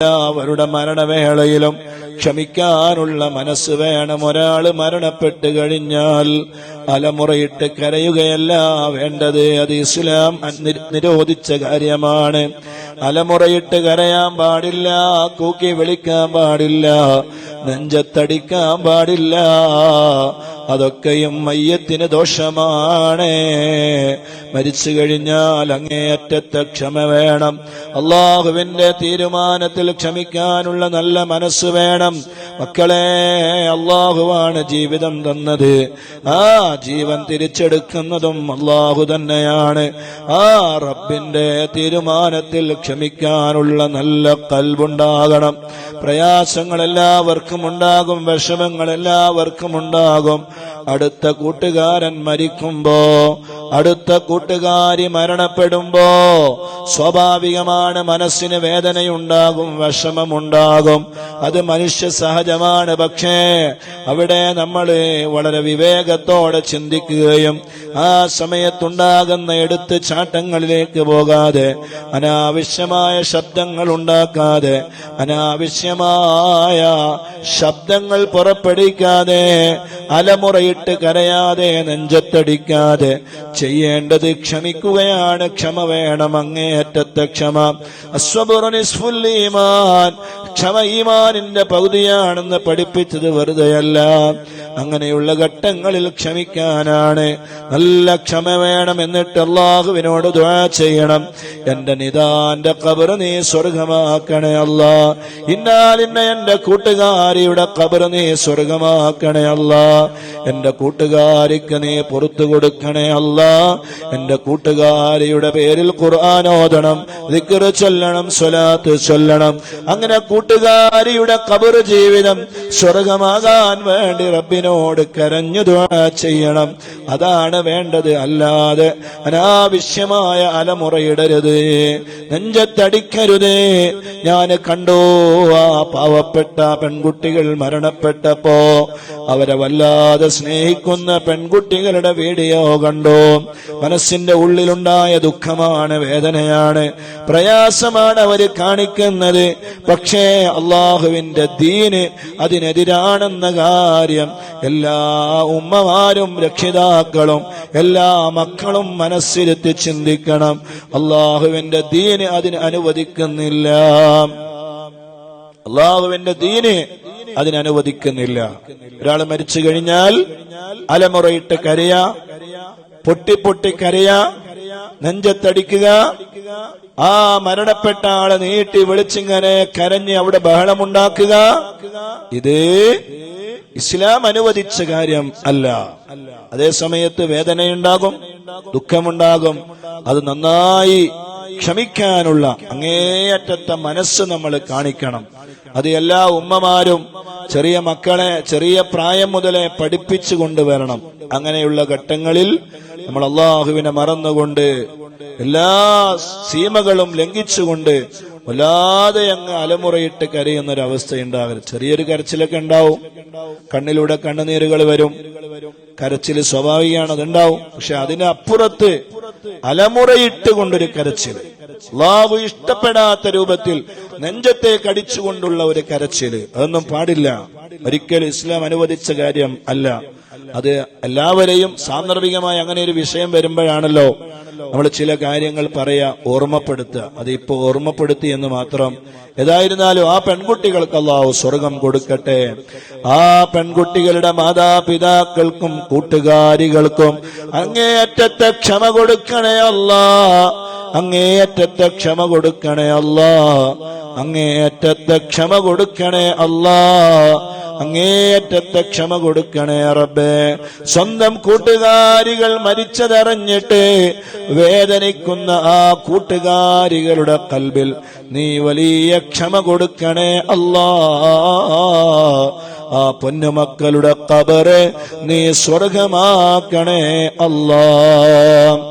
എല്ലാവരുടെ മരണവേളയിലും ക്ഷമിക്കാനുള്ള മനസ്സ് വേണം. ഒരാൾ മരണപ്പെട്ട് കഴിഞ്ഞാൽ അലമുറയിട്ട് കരയുകയല്ല വേണ്ടത്. അത് ഇസ്ലാം നിരോധിച്ച കാര്യമാണ്. അലമുറയിട്ട് കരയാൻ പാടില്ല കൂക്കി വിളിക്കാൻ പാടില്ല നെഞ്ചത്തടിക്കാൻ പാടില്ല അതൊക്കെയും മയ്യത്തിന് ദോഷമാണ്. മരിച്ചു കഴിഞ്ഞാൽ അങ്ങേയറ്റത്തെ ക്ഷമ വേണം. അള്ളാഹുവിന്റെ തീരുമാനത്തിൽ ക്ഷമിക്കാനുള്ള നല്ല മനസ്സ് വേണം. മക്കളെ അള്ളാഹുവാണ് ജീവിതം തന്നത്. ആ ജീവൻ തിരിച്ചെടുക്കുന്നതും അള്ളാഹു തന്നെയാണ്. ആ റബ്ബിന്റെ തീരുമാനത്തിൽ ക്ഷമിക്കാനുള്ള നല്ല കൽവുണ്ടാകണം. പ്രയാസങ്ങൾ എല്ലാവർക്കും ഉണ്ടാകും വിഷമങ്ങൾ എല്ലാവർക്കും ഉണ്ടാകും. uh, അടുത്ത കൂട്ടുകാരൻ മരിക്കുമ്പോ അടുത്ത കൂട്ടുകാരി മരണപ്പെടുമ്പോ സ്വാഭാവികമാണ് മനസ്സിന് വേദനയുണ്ടാകും വിഷമമുണ്ടാകും. അത് മനുഷ്യ സഹജമാണ്. പക്ഷേ അവിടെ നമ്മൾ വളരെ വിവേകത്തോടെ ചിന്തിക്കുകയും ആ സമയത്തുണ്ടാകുന്ന എടുത്ത് ചാട്ടങ്ങളിലേക്ക് പോകാതെ അനാവശ്യമായ ശബ്ദങ്ങൾ ഉണ്ടാക്കാതെ അനാവശ്യമായ ശബ്ദങ്ങൾ പുറപ്പെടുവിക്കാതെ അലമുറയിട്ട് കരയാതെ നെഞ്ചത്തടിക്കാതെ ചെയ്യേണ്ടത് ക്ഷമിക്കുകയാണ്. ക്ഷമ വേണം അങ്ങേയറ്റത്തെ ക്ഷമ. അസ്വപുറനിസ്ഫുല്ലീമാൻ ക്ഷമ ഈമാനിന്റെ പകുതിയാണെന്ന് പഠിപ്പിച്ചത് വെറുതെയല്ല. അങ്ങനെയുള്ള ഘട്ടങ്ങളിൽ ക്ഷമിക്കാനാണ്. നല്ല ക്ഷമ വേണം എന്നിട്ട് അള്ളാഹുവിനോട് ദ്വാ ചെയ്യണം. എന്റെ നിതാന്റെ കബർ നീ സ്വർഗമാക്കണേ അല്ല. ഇന്നാലിന്ന എന്റെ കൂട്ടുകാരിയുടെ കബർ നീ സ്വർഗമാക്കണേ അല്ല. എന്റെ കൂട്ടുകാരിക്ക് നീ പുറത്തു കൊടുക്കണേ അല്ല. എന്റെ കൂട്ടുകാരിയുടെ പേരിൽ ഖുർആൻ ഓതണം ചൊല്ലണം സ്വലാത്ത് ചൊല്ലണം. അങ്ങനെ കൂട്ടുകാരിയുടെ കബർ ജീവിതം സ്വർഗമാകാൻ വേണ്ടി റബ്ബിനോട് കരഞ്ഞു ചെയ്യണം. അതാണ് വേണ്ടത് അല്ലാതെ അനാവശ്യമായ അലമുറയിടരുത്. നെഞ്ചത്തടിക്കരുത്. ഞാൻ കണ്ടോ ആ പാവപ്പെട്ട പെൺകുട്ടികൾ മരണപ്പെട്ടപ്പോ അവരെ വല്ലാതെ സ്നേഹിക്കുന്ന പെൺകുട്ടികളുടെ വീഡിയോ കണ്ടോ. മനസ്സിന്റെ ഉള്ളിലുണ്ടായ ദുഃഖമാണ് വേദനയാണ്. പ്രയാസമാണ് അവർ കാണിക്കുന്നത്. പക്ഷേ അള്ളാഹുവിന്റെ ദീന് അതിനെതിരാണെന്ന കാര്യം എല്ലാ ഉമ്മമാരും രക്ഷിതാക്കളും എല്ലാ മക്കളും മനസ്സിരുത്തി ചിന്തിക്കണം. അള്ളാഹുവിന്റെ ദീന് അതിന് അനുവദിക്കുന്നില്ല. അള്ളാഹുവിന്റെ ദീന് അതിനനുവദിക്കുന്നില്ല. ഒരാൾ മരിച്ചു കഴിഞ്ഞാൽ അലമുറയിട്ട് കരയ പൊട്ടി പൊട്ടി കരയ നെഞ്ചത്തടിക്കുക. ആ മരണപ്പെട്ട ആളെ നീട്ടി വിളിച്ചിങ്ങനെ കരഞ്ഞ് അവിടെ ബഹളമുണ്ടാക്കുക. ഇത് ഇസ്ലാം അനുവദിച്ച കാര്യം അല്ല. അതേ സമയത്ത് വേദനയുണ്ടാകും ദുഃഖമുണ്ടാകും. അത് നന്നായി ക്ഷമിക്കാനുള്ള അങ്ങേയറ്റത്തെ മനസ്സ് നമ്മൾ കാണിക്കണം. അത് എല്ലാ ഉമ്മമാരും ചെറിയ മക്കളെ ചെറിയ പ്രായം മുതലേ പഠിപ്പിച്ചു കൊണ്ടുവരണം. അങ്ങനെയുള്ള ഘട്ടങ്ങളിൽ നമ്മൾ അള്ളാഹുവിനെ മറന്നുകൊണ്ട് എല്ലാ സീമകളും ലംഘിച്ചുകൊണ്ട് വല്ലാതെ അങ്ങ് അലമുറയിട്ട് കരയുന്ന ഒരു ചെറിയൊരു കരച്ചിലൊക്കെ ഉണ്ടാവും. കണ്ണിലൂടെ കണ്ണുനീരുകൾ വരും. കരച്ചിൽ സ്വാഭാവികമാണ് അതുണ്ടാവും പക്ഷെ അതിനപ്പുറത്ത് അലമുറയിട്ട് കൊണ്ടൊരു കരച്ചിൽ അള്ളാഹു ഇഷ്ടപ്പെടാത്ത രൂപത്തിൽ നെഞ്ചത്തെ കടിച്ചുകൊണ്ടുള്ള ഒരു കരച്ചിൽ. അതൊന്നും പാടില്ല. ഒരിക്കലും ഇസ്ലാം അനുവദിച്ച കാര്യം അല്ല. അത് എല്ലാവരെയും സാന്ദർഭികമായി അങ്ങനെ ഒരു വിഷയം വരുമ്പോഴാണല്ലോ നമ്മൾ ചില കാര്യങ്ങൾ പറയാ ഓർമ്മപ്പെടുത്തുക. അത് ഇപ്പൊ ഓർമ്മപ്പെടുത്തി എന്ന് മാത്രം. ഏതായിരുന്നാലും ആ പെൺകുട്ടികൾക്ക് അള്ളാഹു സ്വർഗം കൊടുക്കട്ടെ. ആ പെൺകുട്ടികളുടെ മാതാപിതാക്കൾക്കും കൂട്ടുകാരികൾക്കും അങ്ങേയറ്റത്തെ ക്ഷമ കൊടുക്കണേ അല്ലാ അങ്ങേയറ്റത്തെ ക്ഷമ കൊടുക്കണേ അല്ലാ. അങ്ങേയറ്റത്തെ ക്ഷമ കൊടുക്കണേ അല്ലാ. അങ്ങേയറ്റത്തെ ക്ഷമ കൊടുക്കണേ റബ്ബേ. സ്വന്തം കൂട്ടുകാരികൾ മരിച്ചതറിഞ്ഞിട്ട് വേദനിക്കുന്ന ആ കൂട്ടുകാരികളുടെ കൽബിൽ നീ വലിയ ക്ഷമ കൊടുക്കണേ അല്ലാ. ആ പൊന്നുമക്കളുടെ കബറ് നീ സ്വർഗമാക്കണേ അല്ലാ.